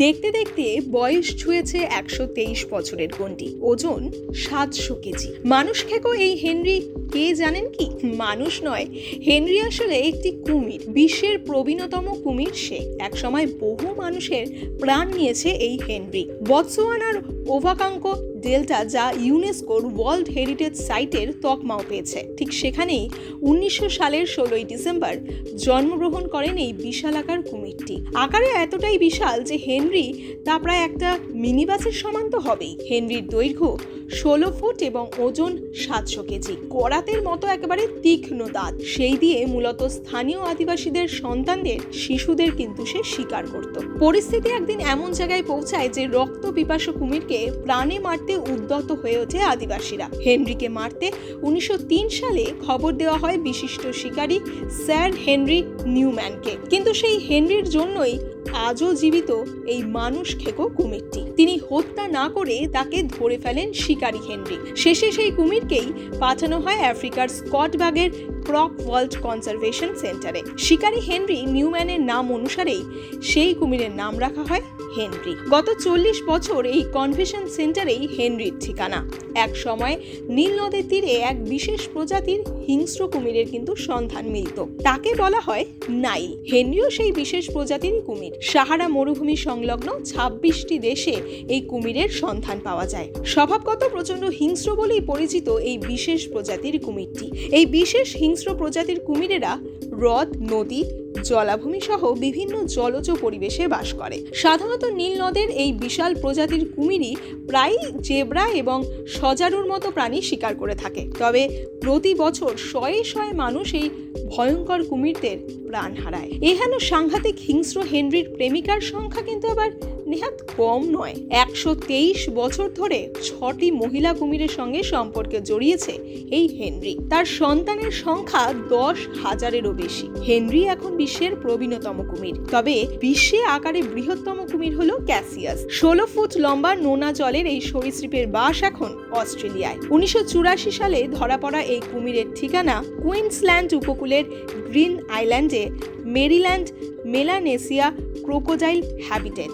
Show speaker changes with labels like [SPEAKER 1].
[SPEAKER 1] দেখতে দেখতে বয়স ছুঁয়েছে একশো তেইশ বছরের গন্ডি ওজন সাতশো কেজি। মানুষ খেকো এই হেনরি কে জানেন কি? মানুষ নয়। হেনরি আসলে একটি কুমির, বিশ্বের প্রবীণতম কুমির সে। একসময় বহু মানুষের প্রাণ নিয়েছে এই হেনরি। বৎসোয়ানার ওভাকাঙ্ক ডেল্টা যা ইউনেস্কোর ওয়ার্ল্ড হেরিটেজ সাইটের তকমাও পেয়েছে। ঠিক সেখানেই উনিশশো সালের ষোলোই ডিসেম্বর জন্মগ্রহণ করেন এই বিশালাকার কুমিরটি। আকারে এতটাই বিশাল যে হেনরি তা প্রায় একটা মিনি বাসের সমান তো হবেই। হেনরির দৈর্ঘ্য ষোলো ফুট এবং ওজন সাতশো কেজি। করাতের মতো একেবারে তীক্ষ্ণ দাঁত। সেই দিয়ে মূলত স্থানীয় আদিবাসীদের সন্তানদের শিশুদের কিন্তু সে শিকার করত। পরিস্থিতি একদিন এমন জায়গায় পৌঁছায় যে রক্ত পিপাসু কুমিরকে প্রাণে মারতে উদ্যত হয়ে ওঠে আদিবাসীরা। হেনরিকে মারতে উনিশশো তিন সালে খবর দেওয়া হয় বিশিষ্ট শিকারী স্যার হেনরি নিউম্যানকে। কিন্তু সেই হেনরির জন্যই আজও জীবিত এই মানুষ খেকো কুমিরটি। তিনি হত্যা না করে তাকে ধরে ফেলেন শিকারী হেনরি। শেষে সেই কুমিরকেই পাঠানো হয় আফ্রিকার স্কটবাগের ক্রক ওয়ার্ল্ড কনজারভেশন সেন্টারে। শিকারী হেনরি নিউম্যানের নাম অনুসারেই সেই কুমিরের নাম রাখা হয় হেনরি। গত চল্লিশ বছর এই কনভেশন সেন্টারেই হেনরির ঠিকানা। এক সময় নীল নদের তীরে এক বিশেষ প্রজাতির হিংস্র কুমিরের কিন্তু সন্ধান মিলত। তাকে বলা হয় নাইল। হেনরিও সেই বিশেষ প্রজাতির কুমির। সাহারা মরুভূমি সংলগ্ন ছাব্বিশটি দেশে এই কুমিরের সন্ধান পাওয়া যায়। স্বভাবগত প্রচণ্ড হিংস্র বলেই পরিচিত এই বিশেষ প্রজাতির কুমিরটি। এই বিশেষ হিংস্র প্রজাতির কুমিরেরা হ্রদ, নদী, জলাভূমি সহ বিভিন্ন জলজ পরিবেশে বাস করে। সাধারণত নীল নদের এই বিশাল প্রজাতির কুমিরই প্রায়ই জেব্রা এবং সজারুর মতো প্রাণী শিকার করে থাকে। তবে প্রতি বছর শয়ে শয়ে মানুষ এই ভয়ঙ্কর কুমিরদের প্রাণ হারায়। এহেন সাংঘাতিক হিংস্র হেনরির প্রেমিকার সংখ্যা কিন্তু আবার নেহাত কম নয়। একশো তেইশ বছর ধরে ছটি মহিলা কুমিরের সঙ্গে সম্পর্কে জড়িয়েছে এই হেনরি। তার সন্তানের সংখ্যা দশ হাজারেরও বেশি। হেনরি এখন বিশ্বের প্রবীণতম কুমির। তবে বিশ্বে আকারে বৃহত্তম কুমির হলো ক্যাসিয়াস। ষোলো ফুট লম্বা নোনা জলের এই সরীসৃপের বাস এখন অস্ট্রেলিয়ায়। উনিশশো চুরাশি সালে ধরা পড়া এই কুমিরের ঠিকানা কুইন্সল্যান্ড উপকূলের গ্রিন আইল্যান্ডে মেরিল্যান্ড মেলানেসিয়া ক্রোকোজাইল হ্যাবিটেট।